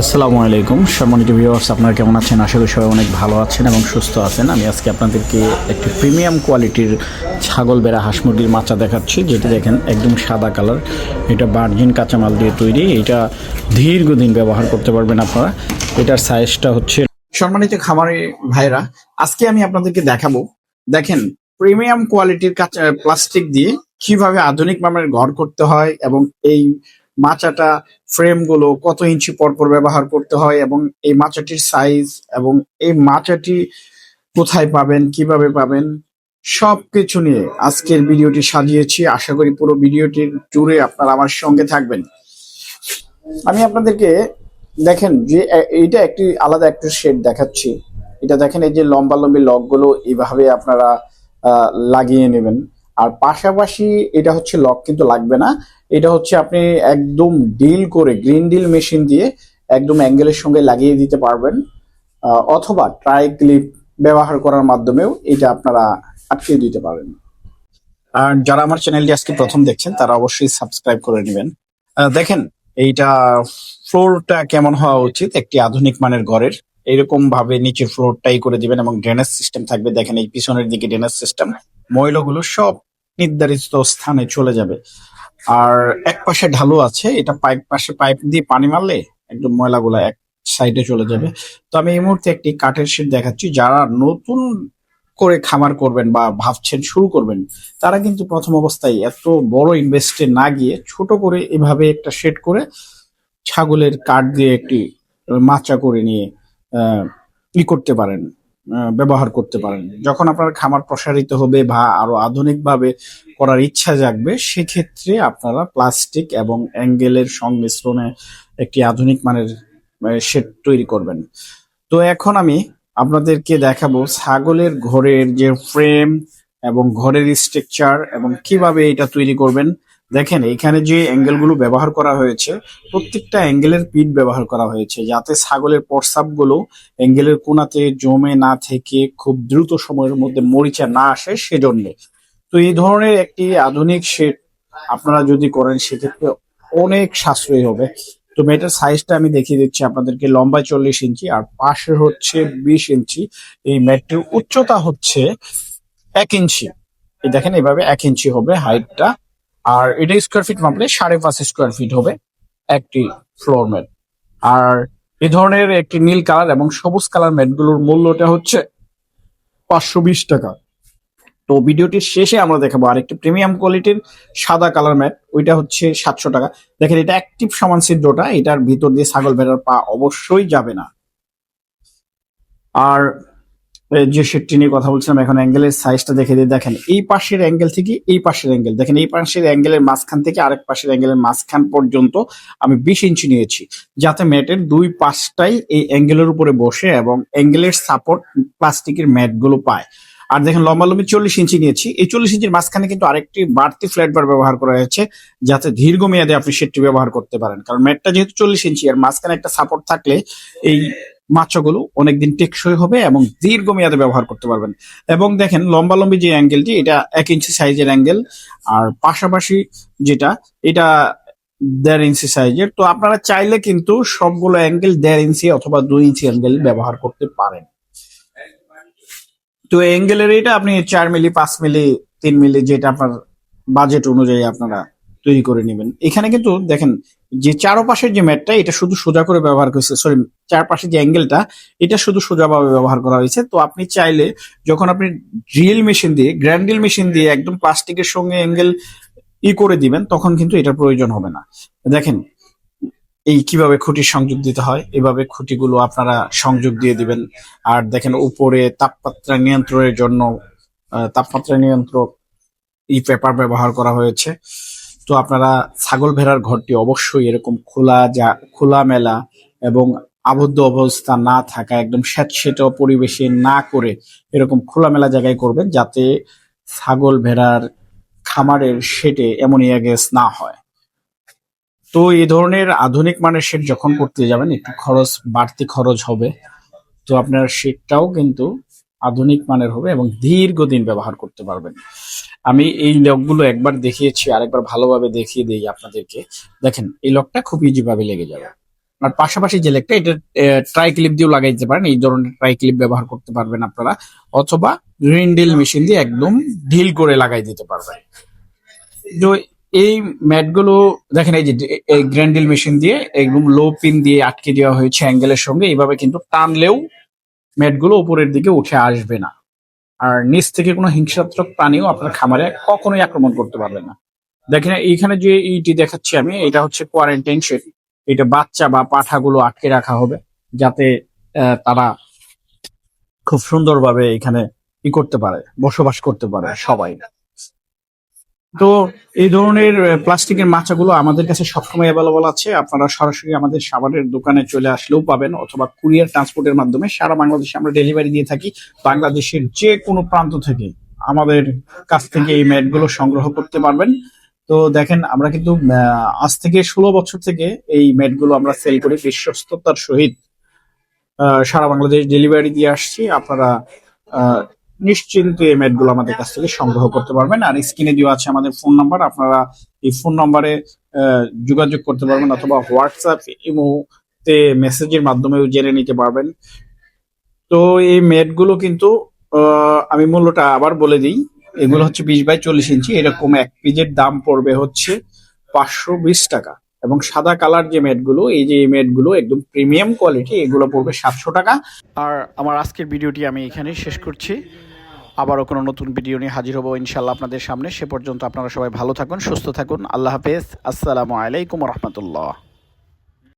আসসালামু আলাইকুম। সম্মানিত ভিউয়ার্স আপনারা কেমন আছেন? আশা করি সবাই অনেক ভালো আছেন এবং সুস্থ আছেন। আমি আজকে আপনাদেরকে একটি প্রিমিয়াম কোয়ালিটির ছাগল বেড়া হাঁস মুরগির মাচা দেখাচ্ছি, যেটি দেখেন একদম সাদা কালার এটা বার্জিন কাঁচামাল দিয়ে তৈরি। এটা দীর্ঘদিন ব্যবহার করতে পারবেন আপনারা। এটার সাইজটা হচ্ছে সম্মানিত খামারি ভাইরা আজকে আমি আপনাদেরকে দেখাবো। দেখেন প্রিমিয়াম কোয়ালিটির কাঁচা প্লাস্টিক দিয়ে কীভাবে আধুনিক মানের ঘর করতে হয় এবং এই মাচাটা ফ্রেমগুলো কত ইঞ্চি পরপর ব্যবহার করতে হয় এবং এই মাচাটির সাইজ এবং এই মাচাটি কোথায় পাবেন, কীভাবে পাবেন, সবকিছু নিয়ে আজকের ভিডিওটি সাজিয়েছি। আশা করি পুরো ভিডিওটি জুড়ে আপনারা আমার সঙ্গে থাকবেন। আমি আপনাদেরকে দেখেন যে এইটা একটি আলাদা একটা শেড দেখাচ্ছি। এটা দেখেন এই যে লম্বা লম্বি লকগুলো এইভাবে আপনারা লাগিয়ে নেবেন। আর পাশাপাশি এটা হচ্ছে লক কিন্তু লাগবে না। এটা হচ্ছে আপনি একদম ডিল করে গ্রিন ডিল মেশিন দিয়ে একদম অ্যাঙ্গেলের সঙ্গে লাগিয়ে দিতে পারবেন অথবা ট্রাই ক্লিপ ব্যবহার করার মাধ্যমেও এটা আপনারা আটকে দিতে পারেন। আর যারা আমার চ্যানেলটি আজকে প্রথম দেখছেন, তারা অবশ্যই সাবস্ক্রাইব করে নেবেন। দেখেন, এইটা ফ্লোরটা কেমন হওয়া উচিত? একটি আধুনিক মানের ঘরের। এরকম ভাবে নিচের ফ্লোরটাই করে দিবেন এবং ড্রেনেজ সিস্টেম থাকবে। দেখেন এই পিছনের দিকে ড্রেনেজ সিস্টেম ময়লাগুলো সব নির্ধারিত স্থানে চলে যাবে। আর এক পাশে ঢালু আছে, এটা পাইপ পাশে পাইপ দিয়ে পানি মারলে একদম ময়লাগুলো এক সাইডে চলে যাবে। তো আমি এই মুহূর্তে একটি কাঠের শিট দেখাচ্ছি, যারা নতুন করে খামার করবেন বা ভাবছেন শুরু করবেন, তারা কিন্তু প্রথম অবস্থায় এত বড় ইনভেস্টে না গিয়ে ছোট করে এভাবে একটা শেড করে ছাগলের কাঠ দিয়ে একটি মাচা করে নিয়ে ই করতে পারেন। ব্যবহার করতে পারেন। যখন আপনার খামার প্রসারিত হবে বা আরও আধুনিকভাবে করার ইচ্ছা জাগবে সেক্ষেত্রে আপনারা প্লাস্টিক এবং অ্যাঙ্গেলের সংমিশ্রণে একটি আধুনিক মানের শেড তৈরি করবেন। তো এখন আমি আপনাদেরকে দেখাবো ছাগলের ঘরের যে ফ্রেম এবং ঘরের স্ট্রাকচার এবং কীভাবে এটা তৈরি করবেন। দেখেন, এখানে যে অ্যাঙ্গেলগুলো ব্যবহার করা হয়েছে, প্রত্যেকটা অ্যাঙ্গেলের পিট ব্যবহার করা হয়েছে যাতে ছাগলের প্রস্রাবগুলো অ্যাঙ্গেলের কোনাতে জমে না থেকে খুব দ্রুত সময়ের মধ্যে মরিচা না আসে সেজন্য। তো এই ধরনের একটি আধুনিক শেড আপনারা যদি করেন, সেক্ষেত্রে অনেক সাশ্রয়ী হবে। তো এটার সাইজটা আমি দেখিয়ে দিচ্ছি আপনাদেরকে। লম্বায় চল্লিশ ইঞ্চি আর পাশে হচ্ছে বিশ ইঞ্চি। এই ম্যাটটির উচ্চতা হচ্ছে এক ইঞ্চি। দেখেন, এভাবে এক ইঞ্চি হবে হাইটটা আর এটা স্কোয়ার ফিট মাপলে সাড়ে পাঁচ স্কোয়ার ফিট হবে একটি ফ্লোর ম্যাট আর এ ধরনের একটি নীল কালার এবং সবুজ কালার ম্যাটগুলোর মূল্যটা হচ্ছে পাঁচশো বিশ টাকা। তো ভিডিওটির শেষে আমরা দেখাবো আরেকটি প্রিমিয়াম কোয়ালিটির সাদা কালার ম্যাট ওইটা হচ্ছে সাতশো টাকা। দেখেন, এটা অ্যাক্টিভ সমান সিদ্ধটা এটার ভিতর দিয়ে ছাগল ভেড়ার পা অবশ্যই যাবে না। আর যে শেডটি নিয়ে কথা বলছিলাম, এখন অ্যাঙ্গেলের সাইজটা দেখে দিয়ে দেখেন, এই পাশের অ্যাঙ্গেল থেকে এই পাশের অ্যাঙ্গেল দেখেন, এই পাশের অ্যাঙ্গেলের মাঝখান থেকে আরেক পাশের অ্যাঙ্গেলের মাঝখান পর্যন্ত আমি বিশ ইঞ্চি নিয়েছি, যাতে ম্যাটের দুই পাশটাই এই অ্যাঙ্গেলের উপরে বসে এবং অ্যাঙ্গেলের সাপোর্ট প্লাস্টিকের ম্যাটগুলো পায়। আর দেখেন, লম্বা লম্বি চল্লিশ ইঞ্চি নিয়েছি। এই চল্লিশ ইঞ্চির মাঝখানে কিন্তু আরেকটি বাড়তি ফ্ল্যাট বার ব্যবহার করা হয়েছে, যাতে দীর্ঘমেয়াদে আপনি সেটটি ব্যবহার করতে পারেন। কারণ ম্যাটটা যেহেতু চল্লিশ ইঞ্চি, আর মাঝখানে একটা সাপোর্ট থাকলে এই মাছগুলো অনেকদিন টেকসই হবে এবং দীর্ঘমেয়াদে ব্যবহার করতে পারবেন। এবং দেখেন লম্বা লম্বি যে অ্যাঙ্গেলটি, এটা এক ইঞ্চি সাইজের অ্যাঙ্গেল, আর পাশাপাশি যেটা, এটা দেড় ইঞ্চি সাইজের। তো আপনারা চাইলে কিন্তু সবগুলো অ্যাঙ্গেল দেড় ইঞ্চি অথবা দুই ইঞ্চি অ্যাঙ্গেল ব্যবহার করতে পারেন। তো অ্যাঙ্গেলের এটা আপনি চার মিলি, পাঁচ মিলি, তিন মিলি, যেটা আপনার বাজেট অনুযায়ী আপনারা তৈরি করে নেবেন। এখানে কিন্তু দেখেন যে চারপাশের যে ম্যাটটা, এটা শুধু সোজা করে ব্যবহার করেছে সরি চারপাশে যে অ্যাঙ্গেলটা, এটা শুধু সোজাভাবে ব্যবহার করা হয়েছে। তো আপনি চাইলে যখন আপনি ড্রিল মেশিন দিয়ে গ্র্যান্ডিল মেশিন দিয়ে একদম প্লাস্টিকের সঙ্গে অ্যাঙ্গেল ই করে দিবেন, তখন কিন্তু এটার প্রয়োজন হবে না। দেখেন, এই কীভাবে খুঁটির সংযোগ দিতে হয়, এভাবে খুঁটিগুলো আপনারা সংযোগ দিয়ে দিবেন। আর দেখেন, উপরে তাপমাত্রা নিয়ন্ত্রণের জন্য তাপমাত্রা নিয়ন্ত্রক ই পেপার ব্যবহার করা হয়েছে। তো আপনারা ছাগল ভেড়ার ঘরটি অবশ্যই এরকম খোলা যা, খোলা মেলা এবং আবদ্ধ অবস্থা না থাকা, একদম স্যাঁতসেট পরিবেশে না করে এরকম খোলামেলা জায়গায় করবেন যাতে ছাগল ভেড়ার খামারের শেটে অ্যামোনিয়া গ্যাস না হয়। তো এই ধরনের আধুনিক মানের শেড যখন করতে যাবেন, একটু খরচ, বাড়তি খরচ হবে। তো আপনার শেডটাও কিন্তু আধুনিক মানের হবে এবং দীর্ঘদিন ব্যবহার করতে পারবেন। আমি এই লকগুলো একবার দেখিয়েছি, আরেকবার ভালোভাবে দেখিয়ে দিই আপনাদেরকে। দেখেন, এই লকটা খুব ইজি ভাবে লেগে যাবে। আর পাশাপাশি যে লেগটা এটা ট্রাই ক্লিপ দিয়েও লাগাই দিতে পারেন। এই ধরনের ট্রাই ক্লিপ ব্যবহার করতে পারবেন আপনারা। অথবা গ্রিন্ডিল মেশিন দিয়ে একদম ঢিল করে লাগাই দিতে পারবেন। তো এই ম্যাটগুলো, দেখেন এই যে গ্র্যান্ডিল মেশিন দিয়ে একদম লো পিন দিয়ে আটকে দেওয়া হয়েছে অ্যাঙ্গেলের সঙ্গে। এইভাবে কিন্তু টানলেও ম্যাটগুলো উপরের দিকে উঠে আসবে না। আর নিচ থেকে কোনো হিংসাত্মক প্রাণীও আপনার খামারে কখনোই আক্রমণ করতে পারবে না। দেখেন, এইখানে যে ইটি দেখাচ্ছি আমি, এটা হচ্ছে কোয়ারেন্টাইন শেড এটা বাচ্চা বা পাঠাগুলো আটকে রাখা হবে, যাতে তারা খুব সুন্দরভাবে এখানে ই করতে পারে, বসবাস করতে পারে সবাই। তো এই ধরনের প্লাস্টিকের মাচাগুলো আমাদের কাছে সবসময় অ্যাভেলেবল আছে। আপনারা সরাসরি আমাদের সাবানের দোকানে চলে আসলেও পাবেন অথবা কুরিয়ার ট্রান্সপোর্টের মাধ্যমে। সারা বাংলাদেশে আমরা ডেলিভারি দিয়ে থাকি। বাংলাদেশের যে কোনো প্রান্ত থেকে আমাদের কাছ থেকে এই ম্যাটগুলো সংগ্রহ করতে পারবেন। তো দেখেন, আমরা কিন্তু আজ থেকে ষোলো বছর থেকে এই ম্যাটগুলো আমরা সেল করি বিশ্বস্ততার সহিত। সারা বাংলাদেশ ডেলিভারি দিয়ে আসছি। আপনারা নিশ্চিন্তে এই ম্যাটগুলো আমাদের কাছ থেকে সংগ্রহ করতে পারবেন। আর স্ক্রিনে দেওয়া আছে আমাদের ফোন নাম্বার। আপনারা এই ফোন নাম্বারে যোগাযোগ করতে পারবেন অথবা হোয়াটসঅ্যাপ, ইমোতে মেসেজের মাধ্যমেও জেনে নিতে পারবেন। তো এই ম্যাটগুলো কিন্তু আমি মূল্যটা আবার বলে দিই। এগুলো হচ্ছে বিশ বাই চল্লিশ ইঞ্চি। এরকম এক পিজের দাম পড়বে হচ্ছে পাঁচশো বিশ টাকা। এবং সাদা কালার যে ম্যাটগুলো, এই যে ম্যাটগুলো একদম প্রিমিয়াম কোয়ালিটি, এগুলো পড়বে সাতশো টাকা। আর আমার আজকের ভিডিওটি আমি এখানেই শেষ করছি। আবারও কোনো নতুন ভিডিও নিয়ে হাজির হব ইনশাল্লাহ আপনাদের সামনে। সে পর্যন্ত আপনারা সবাই ভালো থাকুন, সুস্থ থাকুন। আল্লাহ হাফেজ। আসসালামু আলাইকুম রহমতুল্লাহ।